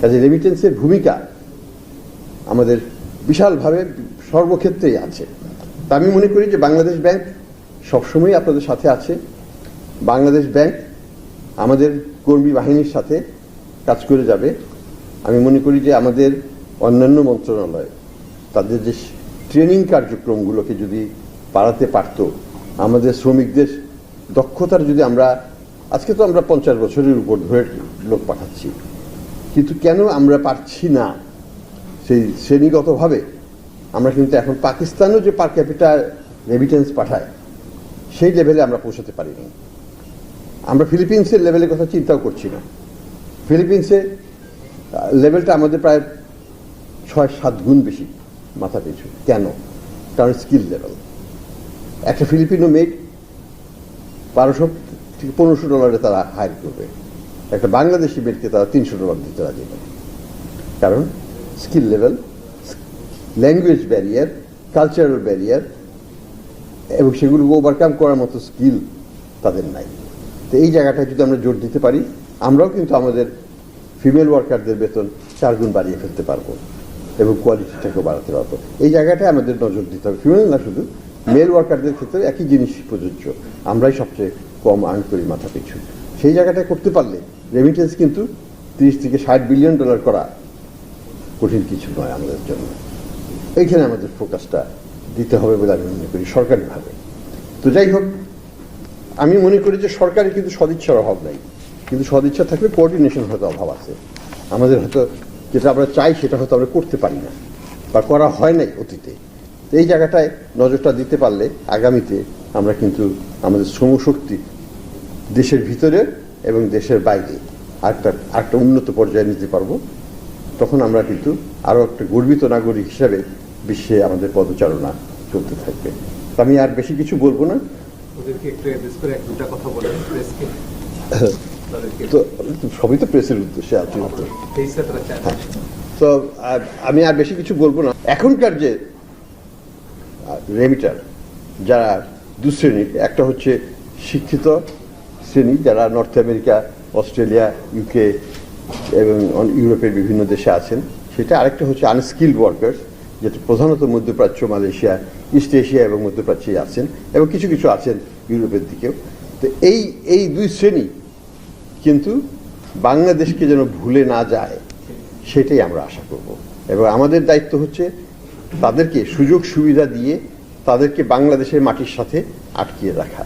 কাজে রেমিটেন্সের ভূমিকা আমাদের বিশালভাবে সর্বক্ষেত্রেই আছে। তা আমি মনে করি যে বাংলাদেশ ব্যাংক সবসময় আপনাদের সাথে আছে। বাংলাদেশ ব্যাংক আমাদের কর্মী বাহিনীর সাথে কাজ করে যাবে। আমি মনে করি যে আমাদের অন্যান্য মন্ত্রণালয় তাদের যে ট্রেনিং কার্যক্রমগুলোকে যদি বাড়াতে পারতো, আমাদের শ্রমিকদের দক্ষতার যদি আমরা, আজকে তো আমরা পঞ্চাশ বছরের উপর ধরে লোক পাঠাচ্ছি। কিন্তু কেন আমরা পারছি না সেই শ্রেণীগতভাবে? আমরা কিন্তু এখন পাকিস্তানও যে পার ক্যাপিটাল রেমিটেন্স পাঠায়, সেই লেভেলে আমরা পৌঁছাতে পারিনি। আমরা ফিলিপিন্সের লেভেলের কথা চিন্তাও করছি না। ফিলিপিন্সে লেভেলটা আমাদের প্রায় ছয় সাত গুণ বেশি মাথা পিছু কেন? কারণ স্কিল লেভেল একটা ফিলিপিনো মেড বারোশো থেকে পনেরোশো ডলারে তারা হায়ার করবে। একটা বাংলাদেশি মেডকে তারা তিনশো ডলার দিতে রাজি হবে। কারণ skill level, language barrier, cultural barrier, এবং সেগুলো ওভারকাম করার মতো স্কিল তাদের নাই। তো এই জায়গাটায় যদি আমরা জোর দিতে পারি, আমরাও কিন্তু আমাদের ফিমেল ওয়ার্কারদের বেতন চার গুণ বাড়িয়ে ফেলতে পারব এবং কোয়ালিটিটাকেও বাড়াতে পারব। এই জায়গাটায় আমাদের নজর দিতে হবে। ফিমেল না শুধু মেল ওয়ার্কারদের ক্ষেত্রে একই জিনিস প্রযোজ্য। আমরাই সবচেয়ে কম আর্ন করি মাথা পিছু সেই জায়গাটায় করতে পারলে রেমিটেন্স কিন্তু তিরিশ থেকে ষাট বিলিয়ন ডলার করা কঠিন কিছু নয় আমাদের জন্য। এইখানে আমাদের ফোকাসটা দিতে হবে বলে আমি মনে করি সরকারিভাবে। তো যাই হোক, আমি মনে করি যে সরকারের কিন্তু সদিচ্ছার অভাব নাই। কিন্তু সদিচ্ছা থাকলে কোঅর্ডিনেশন হয়তো অভাব আছে। আমাদের হয়তো যেটা আমরা চাই সেটা হয়তো আমরা করতে পারি না বা করা হয় নাই অতীতে। তো এই জায়গাটায় নজরটা দিতে পারলে আগামীতে আমরা কিন্তু আমাদের শ্রমশক্তি দেশের ভিতরে এবং দেশের বাইরে আরেকটা আরেকটা উন্নত পর্যায়ে নিতে পারব তখন আমরা কিন্তু আরও একটা গর্বিত নাগরিক হিসাবে বিশ্বে আমাদের পদচারণা চলতে থাকবে। আমি আর বেশি কিছু বলব না। একটু তো সবই তো প্রেসের উদ্দেশ্যে তারা চায়। তো আর আমি আর বেশি কিছু বলব না। এখনকার যে রেমিটার যারা দু শ্রেণির একটা হচ্ছে শিক্ষিত শ্রেণি, যারা নর্থ আমেরিকা অস্ট্রেলিয়া ইউকে এবং ইউরোপের বিভিন্ন দেশে আছেন। সেটা আরেকটা হচ্ছে আনস্কিল্ড ওয়ার্কার্স যেটা প্রধানত মধ্যপ্রাচ্য, মালয়েশিয়া ইস্ট এশিয়া এবং মধ্যপ্রাচ্যে আছেন এবং কিছু কিছু আছেন ইউরোপের দিকেও। তো এই এই দুই শ্রেণি কিন্তু বাংলাদেশকে যেন ভুলে না যায়, সেটাই আমরা আশা করব। এবং আমাদের দায়িত্ব হচ্ছে তাদেরকে সুযোগ সুবিধা দিয়ে তাদেরকে বাংলাদেশের মাটির সাথে আটকিয়ে রাখা।